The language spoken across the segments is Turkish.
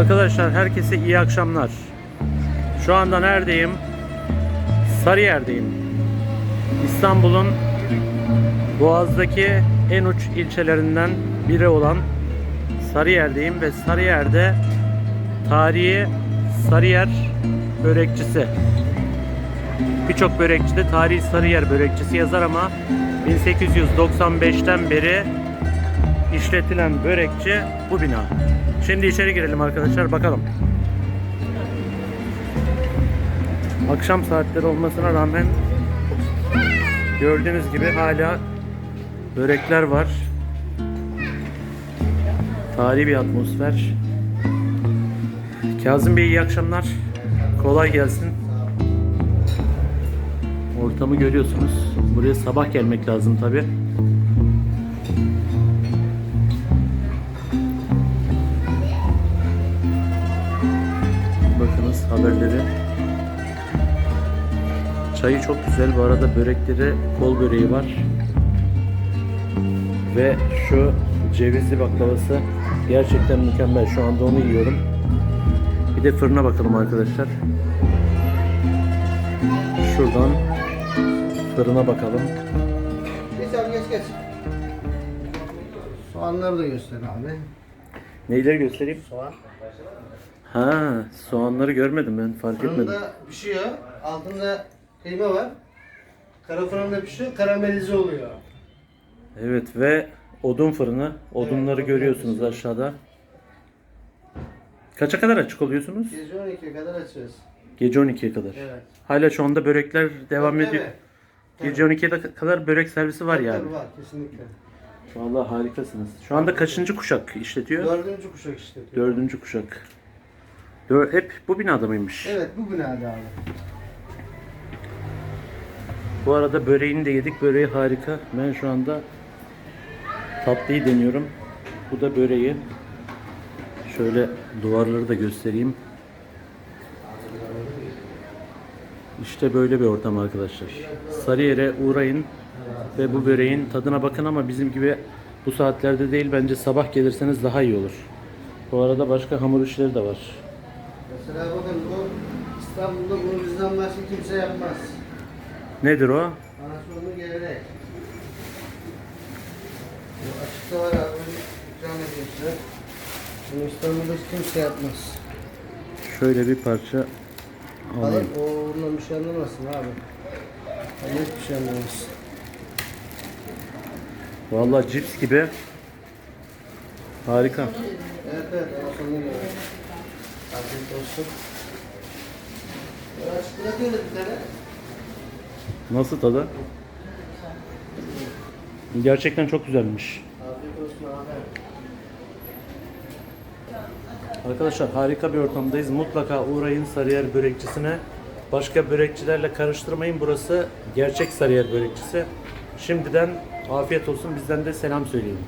Arkadaşlar herkese iyi akşamlar. Şu anda neredeyim? Sarıyer'deyim. İstanbul'un Boğaz'daki en uç ilçelerinden biri olan Sarıyer'deyim ve Sarıyer'de tarihi Sarıyer börekçisi. Birçok börekçi de tarihi Sarıyer börekçisi yazar ama 1895'ten beri işletilen börekçi bu bina. Şimdi içeri girelim arkadaşlar bakalım. Akşam saatleri olmasına rağmen gördüğünüz gibi hala börekler var. Tarihi bir atmosfer. Kazım Bey iyi akşamlar. Kolay gelsin. Ortamı görüyorsunuz. Buraya sabah gelmek lazım tabi. Haberleri. Çayı çok güzel. Bu arada börekleri kol böreği var. Ve şu cevizli baklavası gerçekten mükemmel. Şu anda onu yiyorum. Bir de fırına bakalım arkadaşlar. Şuradan fırına bakalım. Geç abi geç geç. Soğanları da göster abi. Neyleri göstereyim? Soğan. Ha, soğanları görmedim ben fark etmedim. Fırında pişiyor. Altında kıyma var. Kara fırında pişiyor. Karamelize oluyor. Evet ve odun fırını. Odunları Evet, görüyorsunuz aşağıda. Kaça kadar açık oluyorsunuz? Gece 12'ye kadar açıyoruz. Gece 12'ye kadar. Evet. Hala şu anda börekler devam Tabii, ediyor. tabii. Gece 12'ye kadar börek servisi var Tabii, yani. tabii var kesinlikle. Vallahi harikasınız. Şu anda kaçıncı kuşak işletiyor? Dördüncü kuşak işletiyor. Dördüncü kuşak. Hep bu binada mıymış? Evet bu binada abi. Bu arada böreğini de yedik. Böreği harika. Ben şu anda tatlıyı deniyorum. Bu da böreği. Şöyle duvarları da göstereyim. İşte böyle bir ortam arkadaşlar. Sarıyer'e uğrayın ve bu böreğin tadına bakın ama bizim gibi bu saatlerde değil bence sabah gelirseniz daha iyi olur. Bu arada başka hamur işleri de var. Mesela bakın bu İstanbul'da bunu bizden başka kimse yapmaz. Nedir o? Anasonu gelerek. Bu açıkta var abi. İkram ediyorsa. Bunu İstanbul'da kimse yapmaz. Şöyle bir parça Alın alayım. o ondan bir şey anlamasın abi. Ben hiçbir şey anlamaz. Vallahi cips gibi. Harika. Evet evet anasonu gelerek. Afiyet olsun. Ya Açık bırakıyoruz bir tane. Nasıl tadı? Gerçekten çok güzelmiş. Afiyet olsun abi. Arkadaşlar harika bir ortamdayız. Mutlaka uğrayın Sarıyer börekçisine. Başka börekçilerle karıştırmayın. Burası gerçek Sarıyer börekçisi. Şimdiden afiyet olsun. Bizden de selam söyleyin.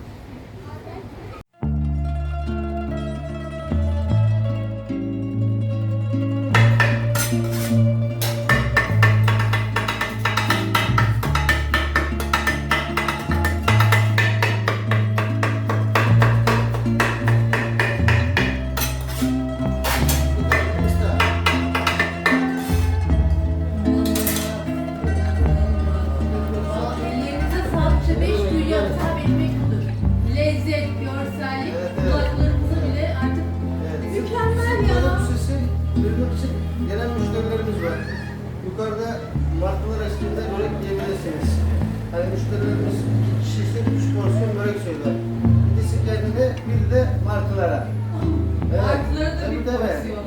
Sağlıkça beş dünya hesap etmek budur. Lezzet, görsellik, Evet, evet. kulaklarımıza bile artık mükemmel ya. Sesi duymak için gelen müşterilerimiz var. Yukarıda martılar eşliğinde börek yiyebilirsiniz. Hani müşterilerimiz iki kişi ise üç porsiyon börek söyler. İkisi kendine, bir de martılara. Artıları da bir porsiyon.